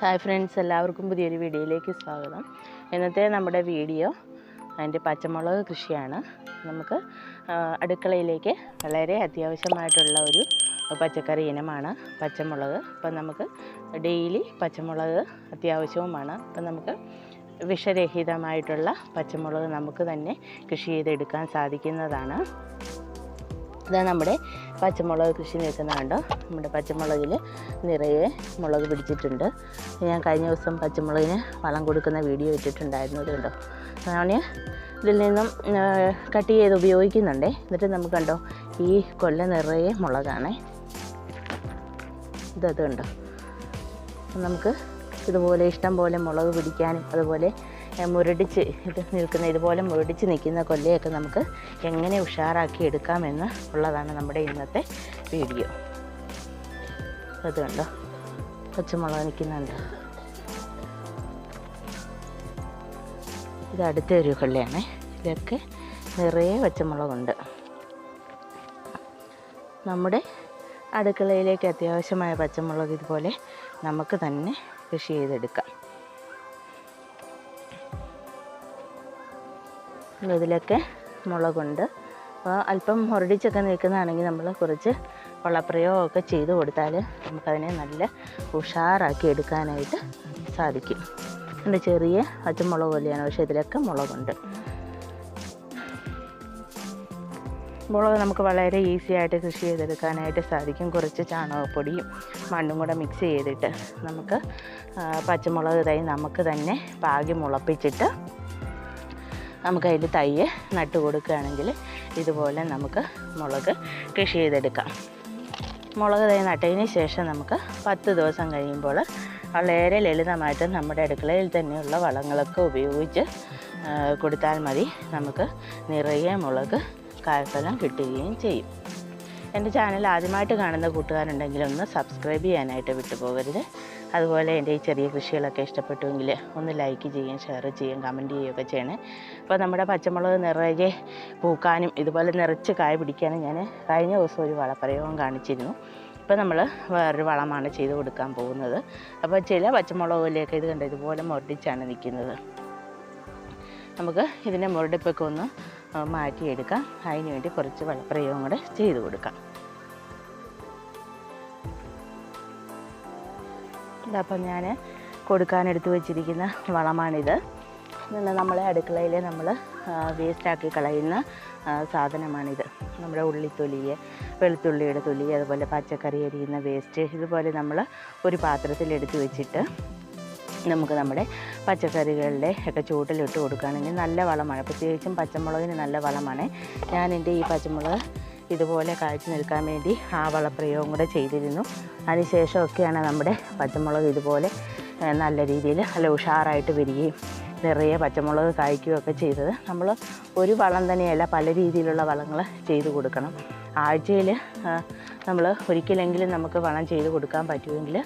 Hi friends എല്ലാവർക്കും പുതിയൊരു വീഡിയോയിലേക്ക് സ്വാഗതം. ഇന്നത്തെ നമ്മുടെ വീഡിയോ അതിന്റെ പച്ചമുളക് കൃഷിയാണ്. നമുക്ക് അടുക്കളയിലേക്ക് വളരെ അത്യാവശ്യമായിട്ടുള്ള ഒരു പച്ചക്കറി ഇനമാണ് പച്ചമുളക്. അപ്പം നമുക്ക് ഡെയിലി പച്ചമുളക് അത്യാവശ്യവുമാണ്. അപ്പം നമുക്ക് വിഷരഹിതമായിട്ടുള്ള പച്ചമുളക് നമുക്ക് തന്നെ കൃഷി ചെയ്തെടുക്കാൻ സാധിക്കുന്നതാണ്. ഇതാ നമ്മുടെ പച്ചമുളക് കൃഷി നിൽക്കുന്നുണ്ടോ? നമ്മുടെ പച്ചമുളകിൽ നിറയെ മുളക് പിടിച്ചിട്ടുണ്ട്. ഞാൻ കഴിഞ്ഞ ദിവസം പച്ചമുളകിന് വളം കൊടുക്കുന്ന വീഡിയോ ഇട്ടിട്ടുണ്ടായിരുന്നു ഇത് കണ്ടോ? ഞാൻ ഇതിൽ നിന്നും കട്ട് ചെയ്ത് ഉപയോഗിക്കുന്നുണ്ടേ. എന്നിട്ട് നമുക്ക് കണ്ടോ ഈ കൊല്ല നിറയെ മുളകാണേ. ഇതത് കണ്ടോ? നമുക്ക് ഇതുപോലെ ഇഷ്ടം പോലെ മുളക് പിടിക്കാനും അതുപോലെ മുരടിച്ച് ഇത് നിൽക്കുന്ന ഇതുപോലെ മുരടിച്ച് നിൽക്കുന്ന കൊല്ലയൊക്കെ നമുക്ക് എങ്ങനെ ഉഷാറാക്കി എടുക്കാമെന്ന് ഉള്ളതാണ് നമ്മുടെ ഇന്നത്തെ വീഡിയോ. അത് കണ്ടോ പച്ചമുളക് നിൽക്കുന്നുണ്ട്. ഇത് അടുത്ത ഒരു കൊല്ലയാണ് ഇതൊക്കെ നിറയെ പച്ചമുളകുണ്ട്. നമ്മുടെ അടുക്കളയിലേക്ക് അത്യാവശ്യമായ പച്ചമുളക് ഇതുപോലെ നമുക്ക് തന്നെ കൃഷി ചെയ്തെടുക്കാം. ഇതിലൊക്കെ മുളകുണ്ട്. അപ്പോൾ അല്പം മുരടിച്ചൊക്കെ നിൽക്കുന്നതാണെങ്കിൽ നമ്മൾ കുറച്ച് വളപ്രയോഗമൊക്കെ ചെയ്ത് കൊടുത്താൽ നമുക്കതിനെ നല്ല ഉഷാറാക്കി എടുക്കാനായിട്ട് സാധിക്കും. എന്റെ ചെറിയ പച്ചമുളക് പോലെയാണ് പക്ഷേ ഇതിലൊക്കെ മുളകുണ്ട്. മുളക് നമുക്ക് വളരെ ഈസി ആയിട്ട് കൃഷി ചെയ്തെടുക്കാനായിട്ട് സാധിക്കും. കുറച്ച് ചാണകപ്പൊടിയും മണ്ണും കൂടെ മിക്സ് ചെയ്തിട്ട് നമുക്ക് പച്ചമുളക് തൈ നമുക്ക് തന്നെ പാകി മുളപ്പിച്ചിട്ട് നമുക്ക് അതിൽ തൈയ് നട്ട് കൊടുക്കുകയാണെങ്കിൽ ഇതുപോലെ നമുക്ക് മുളക് കൃഷി ചെയ്തെടുക്കാം. മുളക് തൈ നട്ടതിന് ശേഷം നമുക്ക് പത്ത് ദിവസം കഴിയുമ്പോൾ വളരെ ലളിതമായിട്ട് നമ്മുടെ അടുക്കളയിൽ തന്നെയുള്ള വളങ്ങളൊക്കെ ഉപയോഗിച്ച് കൊടുത്താൽ മതി. നമുക്ക് നിറയെ മുളക് കായ്ഫലം കിട്ടുകയും ചെയ്യും. എന്റെ ചാനൽ ആദ്യമായിട്ട് കാണുന്ന കൂട്ടുകാരുണ്ടെങ്കിൽ ഒന്ന് സബ്സ്ക്രൈബ് ചെയ്യാനായിട്ട് വിട്ടുപോകരുത്. അതുപോലെ എന്റെ ഈ ചെറിയ കൃഷികളൊക്കെ ഇഷ്ടപ്പെട്ടുവെങ്കിൽ ഒന്ന് ലൈക്ക് ചെയ്യുകയും ഷെയർ ചെയ്യുകയും കമന്റ് ചെയ്യുകയൊക്കെ ചെയ്യണേ. അപ്പോൾ നമ്മുടെ പച്ചമുളക് നിറയെ പൂക്കാനും ഇതുപോലെ നിറച്ച് കായ പിടിക്കാനും ഞാൻ കഴിഞ്ഞ ദിവസം ഒരു വളപ്രയോഗം കാണിച്ചിരുന്നു. ഇപ്പോൾ നമ്മൾ വേറൊരു വളമാണ് ചെയ്ത് കൊടുക്കാൻ പോകുന്നത്. അപ്പോൾ ചില പച്ചമുളക് പോലെയൊക്കെ ഇത് കണ്ട ഇതുപോലെ മുരടിച്ചാണ് നിൽക്കുന്നത്. നമുക്ക് ഇതിന്റെ മുരടിപ്പൊക്കെ ഒന്ന് മാറ്റിയെടുക്കാം. അതിന് വേണ്ടി കുറച്ച് വളപ്രയോഗം കൂടെ ചെയ്ത് കൊടുക്കാം. ഇതപ്പം ഞാൻ കൊടുക്കാനെടുത്ത് വെച്ചിരിക്കുന്ന വളമാണിത്. ഇന്ന് നമ്മളെ അടുക്കളയിൽ നമ്മൾ വേസ്റ്റാക്കി കളയുന്ന സാധനമാണിത്. നമ്മുടെ ഉള്ളിത്തൊലി വെളുത്തുള്ളിയുടെ തൊലി അതുപോലെ പച്ചക്കറി അരിയുന്ന വേസ്റ്റ് ഇതുപോലെ നമ്മൾ ഒരു പാത്രത്തിൽ എടുത്ത് വെച്ചിട്ട് നമുക്ക് നമ്മുടെ പച്ചക്കറികളുടെ ഒക്കെ ചൂട്ടിലിട്ട് കൊടുക്കുകയാണെങ്കിൽ നല്ല വളമാണ്. പ്രത്യേകിച്ചും പച്ചമുളകിന് നല്ല വളമാണ്. ഞാൻ എന്റെ ഈ പച്ചമുളക് ഇതുപോലെ കാഴ്ച നിൽക്കാൻ വേണ്ടി ആ വളപ്രയോഗം കൂടെ ചെയ്തിരുന്നു. അതിനുശേഷമൊക്കെയാണ് നമ്മുടെ പച്ചമുളക് ഇതുപോലെ നല്ല രീതിയിൽ നല്ല ഉഷാറായിട്ട് വരികയും നിറയെ പച്ചമുളക് കായ്ക്കുകയൊക്കെ ചെയ്തത്. നമ്മൾ ഒരു വളം തന്നെയല്ല പല രീതിയിലുള്ള വളങ്ങൾ ചെയ്തു കൊടുക്കണം. ആഴ്ചയിൽ നമ്മൾ ഒരിക്കലെങ്കിലും നമുക്ക് വളം ചെയ്ത് കൊടുക്കാൻ പറ്റുമെങ്കിൽ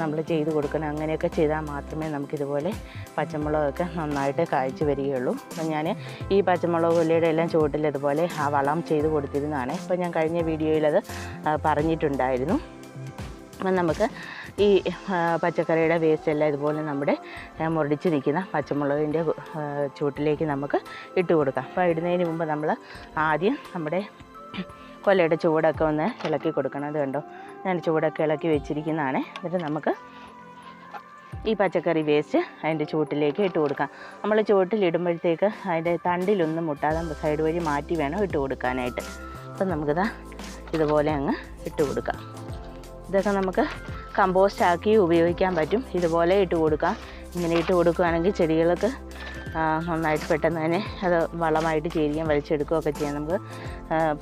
നമ്മൾ ചെയ്ത് കൊടുക്കണം. അങ്ങനെയൊക്കെ ചെയ്താൽ മാത്രമേ നമുക്കിതുപോലെ പച്ചമുളകൊക്കെ നന്നായിട്ട് കാഴ്ച വരികയുള്ളൂ. അപ്പം ഞാൻ ഈ പച്ചമുളക് കൊല്ലിയുടെ എല്ലാം ചുവട്ടിൽ ഇതുപോലെ ആ വളം ചെയ്ത് കൊടുത്തിരുന്നതാണ്. ഇപ്പം ഞാൻ കഴിഞ്ഞ വീഡിയോയിൽ അത് പറഞ്ഞിട്ടുണ്ടായിരുന്നു. അപ്പം നമുക്ക് ഈ പച്ചക്കറിയുടെ വേസ്റ്റ് എല്ലാം ഇതുപോലെ നമ്മുടെ മുരടിച്ച് നിൽക്കുന്ന പച്ചമുളകിന്റെ ചൂട്ടിലേക്ക് നമുക്ക് ഇട്ട് കൊടുക്കാം. അപ്പോൾ ഇടുന്നതിന് മുമ്പ് നമ്മൾ ആദ്യം നമ്മുടെ കൊല്ലയുടെ ചൂടൊക്കെ ഒന്ന് ഇളക്കി കൊടുക്കണം അത് കണ്ടോ? ഞാൻ ചൂടൊക്കെ ഇളക്കി വെച്ചിരിക്കുന്നതാണ്. എന്നിട്ട് നമുക്ക് ഈ പച്ചക്കറി വേസ്റ്റ് അതിന്റെ ചൂട്ടിലേക്ക് ഇട്ട് കൊടുക്കാം. നമ്മൾ ചുവട്ടിലിടുമ്പോഴത്തേക്ക് അതിന്റെ തണ്ടിലൊന്നും മുട്ടാതെ സൈഡ് വഴി മാറ്റി വേണം ഇട്ട് കൊടുക്കാനായിട്ട്. അപ്പം നമുക്കിതാ ഇതുപോലെ അങ്ങ് ഇട്ട് കൊടുക്കാം. ഇതൊക്കെ നമുക്ക് കമ്പോസ്റ്റ് ആക്കി ഉപയോഗിക്കാൻ പറ്റും. ഇതുപോലെ ഇട്ട് കൊടുക്കാം. ഇങ്ങനെ ഇട്ട് കൊടുക്കുകയാണെങ്കിൽ ചെടികൾക്ക് നന്നായിട്ട് പെട്ടെന്ന് തന്നെ അത് വളമായിട്ട് ചേരുകയും വലിച്ചെടുക്കുകയൊക്കെ ചെയ്യാൻ നമുക്ക്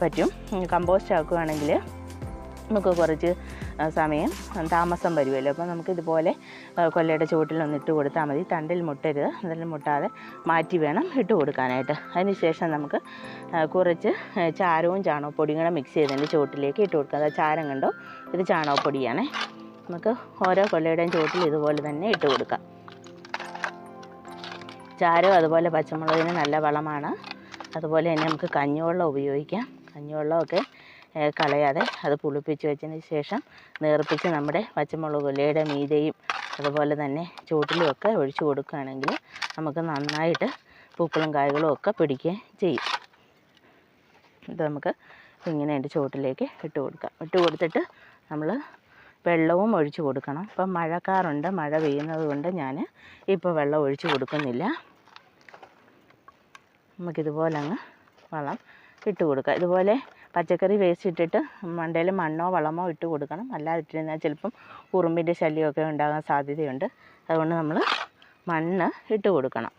പറ്റും. കമ്പോസ്റ്റ് ആക്കുകയാണെങ്കിൽ നമുക്ക് കുറച്ച് സമയം താമസം വരുമല്ലോ. അപ്പോൾ നമുക്ക് ഇതുപോലെ ആ, കൊല്ലയുടെ ചുവട്ടിലൊന്ന് ഇട്ട് കൊടുത്താൽ മതി. തണ്ടിൽ മുട്ടരുത്. തണ്ടിൽ മുട്ടാതെ മാറ്റി വേണം ഇട്ട് കൊടുക്കാനായിട്ട്. അതിന് ശേഷം നമുക്ക് കുറച്ച് ചാരവും ചാണകപ്പൊടിയും കൂടെ മിക്സ് ചെയ്തതിന്റെ ചുവട്ടിലേക്ക് ഇട്ട് കൊടുക്കുക അതായത് ചാരം കണ്ടോ? ഇത് ചാണകപ്പൊടിയാണേ. നമുക്ക് ഓരോ കൊല്ലയുടെയും ചുവട്ടിൽ ഇതുപോലെ തന്നെ ഇട്ട് കൊടുക്കാം. ചാരം അതുപോലെ പച്ചമുളകിന് നല്ല വളമാണ്. അതുപോലെ തന്നെ നമുക്ക് കഞ്ഞിവെള്ളം ഉപയോഗിക്കാം. കഞ്ഞിവെള്ളമൊക്കെ കളയാതെ അത് പുളിപ്പിച്ച് വെച്ചതിന് ശേഷം നേർപ്പിച്ച് നമ്മുടെ പച്ചമുളക് ഉലയുടെ മീതെയും അതുപോലെ തന്നെ ചുവട്ടിലുമൊക്കെ ഒഴിച്ചു കൊടുക്കുകയാണെങ്കിൽ നമുക്ക് നന്നായിട്ട് പൂക്കളും കായ്കളും ഒക്കെ പിടിക്കുകയും ചെയ്യും. ഇത് നമുക്ക് ഇങ്ങനെ അതിന്റെ ചുവട്ടിലേക്ക് ഇട്ട് കൊടുക്കാം. ഇട്ട് കൊടുത്തിട്ട് നമ്മൾ വെള്ളവും ഒഴിച്ച് കൊടുക്കണം. ഇപ്പം മഴക്കാറുണ്ട് മഴ പെയ്യുന്നത് കൊണ്ട് ഞാൻ ഇപ്പോൾ വെള്ളം ഒഴിച്ച് കൊടുക്കുന്നില്ല. നമുക്കിതുപോലെ അങ്ങ് വളം ഇട്ട് കൊടുക്കുക ഇതുപോലെ പച്ചക്കറി വേസ്റ്റ് ഇട്ടിട്ട് മണ്ടയിൽ മണ്ണോ വളമോ ഇട്ട് കൊടുക്കണം. അല്ലാതെ ഇട്ടിരുന്നാൽ ചിലപ്പം ഉറുമ്പിന്റെ ശല്യമൊക്കെ ഉണ്ടാകാൻ സാധ്യതയുണ്ട്. അതുകൊണ്ട് നമ്മൾ മണ്ണ് ഇട്ട് കൊടുക്കണം.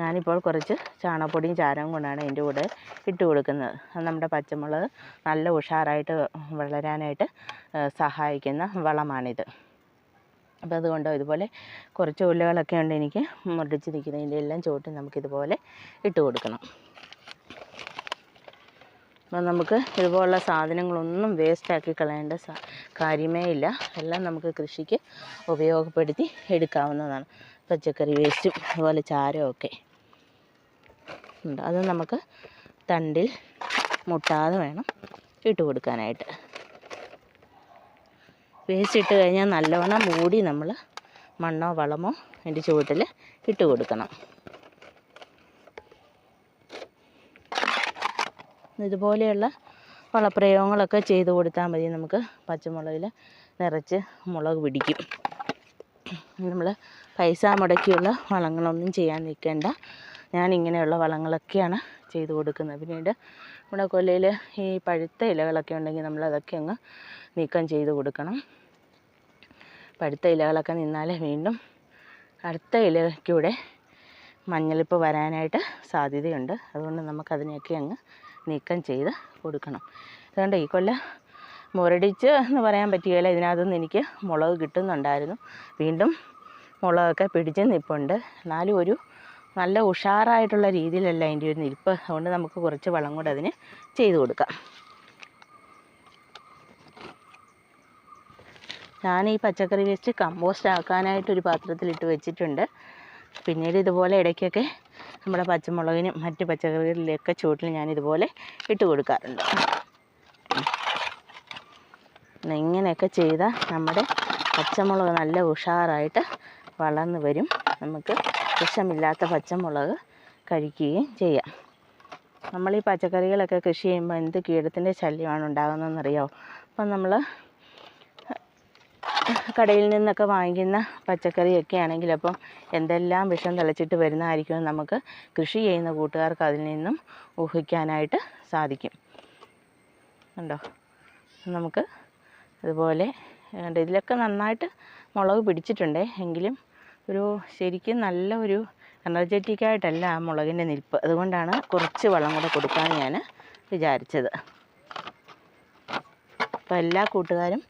ഞാനിപ്പോൾ കുറച്ച് ചാണകപ്പൊടിയും ചാരവും കൊണ്ടാണ് അതിന്റെ കൂടെ ഇട്ട് കൊടുക്കുന്നത്. അത് നമ്മുടെ പച്ചമുളക് നല്ല ഉഷാറായിട്ട് വളരാനായിട്ട് സഹായിക്കുന്ന വളമാണിത്. അപ്പോൾ അതുകൊണ്ട് ഇതുപോലെ കുറച്ച് ഉല്ലകളൊക്കെ ഉണ്ട് എനിക്ക് മുരടിച്ച് നിൽക്കുന്നതിന്റെ എല്ലാം ചുവട്ടിൽ നമുക്കിതുപോലെ ഇട്ട് കൊടുക്കണം. അപ്പം നമുക്ക് ഇതുപോലുള്ള സാധനങ്ങളൊന്നും വേസ്റ്റാക്കി കളയേണ്ട കാര്യമേ ഇല്ല. എല്ലാം നമുക്ക് കൃഷിക്ക് ഉപയോഗപ്പെടുത്തി എടുക്കാവുന്നതാണ്. പച്ചക്കറി വേസ്റ്റും അതുപോലെ ചാരമൊക്കെ ഉണ്ട്. അത് നമുക്ക് തണ്ടിൽ മുട്ടാതെ വേണം ഇട്ട് കൊടുക്കാനായിട്ട്. വേസ്റ്റ് ഇട്ട് കഴിഞ്ഞാൽ നല്ലവണ്ണം മൂടി നമ്മൾ മണ്ണോ വളമോ അതിന്റെ ചുവട്ടിൽ ഇട്ട് കൊടുക്കണം. ഇതുപോലെയുള്ള വളപ്രയോഗങ്ങളൊക്കെ ചെയ്ത് കൊടുത്താൽ മതി. നമുക്ക് പച്ചമുളകിൽ നിറച്ച് മുളക് പിടിക്കും. നമ്മൾ പൈസ മുടക്കിയുള്ള വളങ്ങളൊന്നും ചെയ്യാൻ നിൽക്കേണ്ട ഞാൻ ഇങ്ങനെയുള്ള വളങ്ങളൊക്കെയാണ് ചെയ്തു കൊടുക്കുന്നത്. പിന്നീട് നമ്മുടെ കൊല്ലയിൽ ഈ പഴുത്ത ഇലകളൊക്കെ ഉണ്ടെങ്കിൽ നമ്മൾ അതൊക്കെ അങ്ങ് നീക്കം ചെയ്ത് കൊടുക്കണം. പഴുത്ത ഇലകളൊക്കെ നിന്നാലേ വീണ്ടും അടുത്ത ഇലയ്ക്കൂടെ മഞ്ഞളിപ്പ് വരാനായിട്ട് സാധ്യതയുണ്ട്. അതുകൊണ്ട് നമുക്കതിനെയൊക്കെ അങ്ങ് നീക്കം ചെയ്ത് കൊടുക്കണം. അതുകൊണ്ട് ഈ കൊല്ലം മുരടിച്ച് എന്ന് പറയാൻ പറ്റുകയില്ല ഇതിനകത്തുനിന്ന് എനിക്ക് മുളക് കിട്ടുന്നുണ്ടായിരുന്നു. വീണ്ടും മുളകൊക്കെ പിടിച്ച് നിൽപ്പുണ്ട് എന്നാലും ഒരു നല്ല ഉഷാറായിട്ടുള്ള രീതിയിലല്ല അതിന്റെ ഒരു നിൽപ്പ്. അതുകൊണ്ട് നമുക്ക് കുറച്ച് വളം കൂടെ അതിന് ചെയ്ത് കൊടുക്കാം. ഞാൻ ഈ പച്ചക്കറി വേസ്റ്റ് കമ്പോസ്റ്റ് ആക്കാനായിട്ട് ഒരു പാത്രത്തിലിട്ട് വെച്ചിട്ടുണ്ട്. പിന്നീട് ഇതുപോലെ ഇടയ്ക്കൊക്കെ നമ്മുടെ പച്ചമുളകിനും മറ്റ് പച്ചക്കറികളിലൊക്കെ ചുവട്ടിൽ ഞാൻ ഇതുപോലെ ഇട്ട് കൊടുക്കാറുണ്ട്. ഇങ്ങനെയൊക്കെ ചെയ്താൽ നമ്മുടെ പച്ചമുളക് നല്ല ഉഷാറായിട്ട് വളർന്ന് വരും. നമുക്ക് വിഷമില്ലാത്ത പച്ചമുളക് കഴിക്കുകയും ചെയ്യാം. നമ്മൾ ഈ പച്ചക്കറികളൊക്കെ കൃഷി ചെയ്യുമ്പോൾ എന്ത് കീടത്തിന്റെ ശല്യമാണ് ഉണ്ടാകുന്നതെന്നറിയാമോ അപ്പം നമ്മൾ കടയിൽ നിന്നൊക്കെ വാങ്ങിക്കുന്ന പച്ചക്കറിയൊക്കെ ആണെങ്കിൽ അപ്പം എന്തെല്ലാം വിഷം തളിച്ചിട്ട് വരുന്നതായിരിക്കും നമുക്ക് കൃഷി ചെയ്യുന്ന കൂട്ടുകാർക്ക് അതിൽ നിന്നും ഊഹിക്കാനായിട്ട് സാധിക്കും. ഉണ്ടോ നമുക്ക് അതുപോലെ ഇതിലൊക്കെ നന്നായിട്ട് മുളക് പിടിച്ചിട്ടുണ്ട്. എങ്കിലും ഒരു ശരിക്കും നല്ല ഒരു എനർജറ്റിക് ആയിട്ടല്ല ആ മുളകിന്റെ നിൽപ്പ്. അതുകൊണ്ടാണ് കുറച്ച് വളം കൂടെ കൊടുക്കാൻ ഞാൻ വിചാരിച്ചത്. അപ്പോൾ എല്ലാ കൂട്ടുകാരും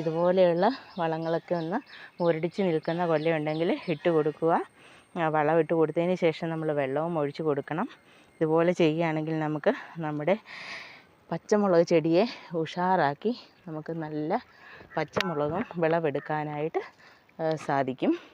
ഇതുപോലെയുള്ള വളങ്ങളൊക്കെ ഒന്ന് മുരടിച്ച് നിൽക്കുന്ന കൊല്ലയുണ്ടെങ്കിൽ ഇട്ട് കൊടുക്കുക. വളം ഇട്ട് കൊടുത്തതിന് ശേഷം നമ്മൾ വെള്ളവും ഒഴിച്ച് കൊടുക്കണം. ഇതുപോലെ ചെയ്യുകയാണെങ്കിൽ നമുക്ക് നമ്മുടെ പച്ചമുളക് ചെടിയെ ഉഷാറാക്കി നമുക്ക് നല്ല പച്ചമുളകും വിളവെടുക്കാനായിട്ട് സാധിക്കും.